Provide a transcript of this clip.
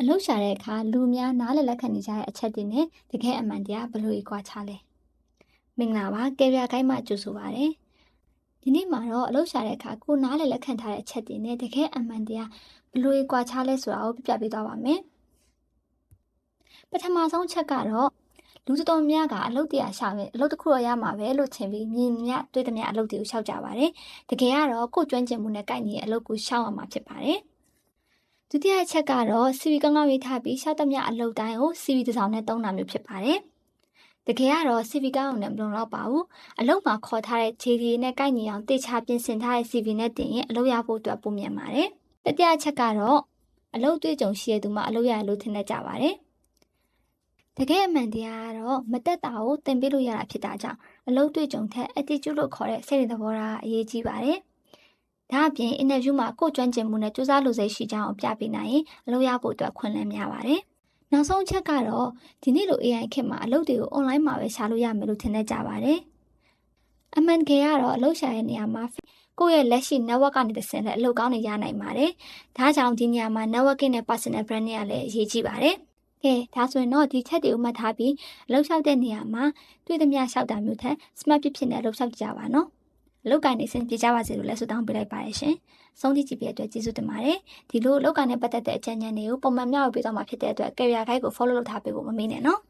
အလုပ်ရှာတဲ့အခါလူများနားလည်လက်ခံနေကြတဲ့အချက်တွေနဲ့တကယ်အမှန်တရားဘယ်လိုကြီးကွာခြားလဲမင်္ဂလာပါကယ်ရီယာကိုင်းမှကြိုဆိုပါရစေဒီနေ့မှာတော့အလုပ်ရှာတဲ့အခါကိုနားလည်လက်ခံထားတဲ့အချက်တွေနဲ့တကယ်အမှန်တရားဘယ်လိုကြီးကွာခြားလဲဆိုတာကိုပြပြပေးသွားပါမယ်ပထမဆုံးချက်ကတော့လူတော်တော်များကအလုပ်တရားရှာမယ်အလုပ်တစ်ခုတော့ရမှာပဲလို့ထင်ပြီးမြင်မြတွေ့သမျှအလုပ်တွေကိုရှောက်ကြပါတယ်တကယ်ကတော့ကိုယ်ကျွမ်းကျင်မှုနဲ့ကိုက်ညီတဲ့အလုပ်ကိုရှောက်ရမှာဖြစ်ပါတယ် ဒုတိယအချက်ကတော့ CV ကောင်းကောင်းရေးထားပြီးရှောက်သမျှအလုပ်တိုင်းကို CV တစ်စောင်နဲ့တုံးတာမျိုးဖြစ်ပါတယ်တကယ်ကတော့ CV ကောင်းအောင်လည်းမလုံတော့ပါဘူးအလုပ်မှာခေါ်ထားတဲ့ JD နဲ့ကိုက်ညီအောင်တေချာပြင်ဆင်ထားတဲ့ CV နဲ့တင်ရင်အလုပ်ရဖို့အတွက်ပုံမြန်ပါတယ်တတိယအချက်ကတော့အလုပ်တွေ့ကြုံရှိတဲ့သူမှအလုပ်ရရလို့ထင်တတ်ကြပါတယ်တကယ်အမှန်တရားကတော့မတက်တာကိုသင်ပေးလို့ရတာဖြစ်တာကြောင့်အလုပ်တွေ့ကြုံထက် attitude လို့ခေါ်တဲ့စိတ်ရည်သဘောထားအရေးကြီးပါတယ်။ ဒါအပြင် interview မှာကိုယ်ကျွမ်းကျင်မှုနဲ့စူးစမ်းလို့စိတ်ရှိကြောင်းပြပေးနိုင်ရင်အလုပ်ရဖို့အတွက်ခွင့်လန်းများပါတယ်။နောက်ဆုံးအချက်ကတော့ဒီနေ့လို AI ခေတ်မှာအလုပ်တွေကို online မှာပဲရှာလို့ရမယ်လို့ထင်တတ်ကြပါတယ်။အမှန်တကယ်ကတော့အလုပ်ရှာတဲ့နေရာမှာကိုယ့်ရဲ့လက်ရှိ network ကနေတစ်ဆင့်လည်းအလုပ်ကောင်းတွေရနိုင်ပါတယ်။ဒါကြောင့်ဒီနေရာမှာ networking နဲ့ personal branding ကလည်းအရေးကြီးပါတယ်။ကဲဒါဆိုရင်တော့ဒီချက်တွေကိုမှတ်ထားပြီးအလုပ်လျှောက်တဲ့နေရာမှာတွေ့သမျှလျှောက်တာမျိုးထက် smart ဖြစ်ဖြစ်နဲ့အလုပ်လျှောက်ကြပါနော်အ လုပ်ကနေစင်ပြေကြပါစေလို့လည်းဆုတောင်းပေးလိုက်ပါတယ်ရှင်ဆုံးဖြတ်ကြည့်ပြတဲ့အတွက်ကျေးဇူးတင်ပါတယ်ဒီလိုအလုပ်ကနေပတ်သက်တဲ့အကြံဉာဏ်တွေကိုပုံမှန်မျှဝေပေးသွားမှာဖြစ်တဲ့အတွက် career guide ကို follow လုပ်ထားပေးဖို့မမေ့နဲ့နော်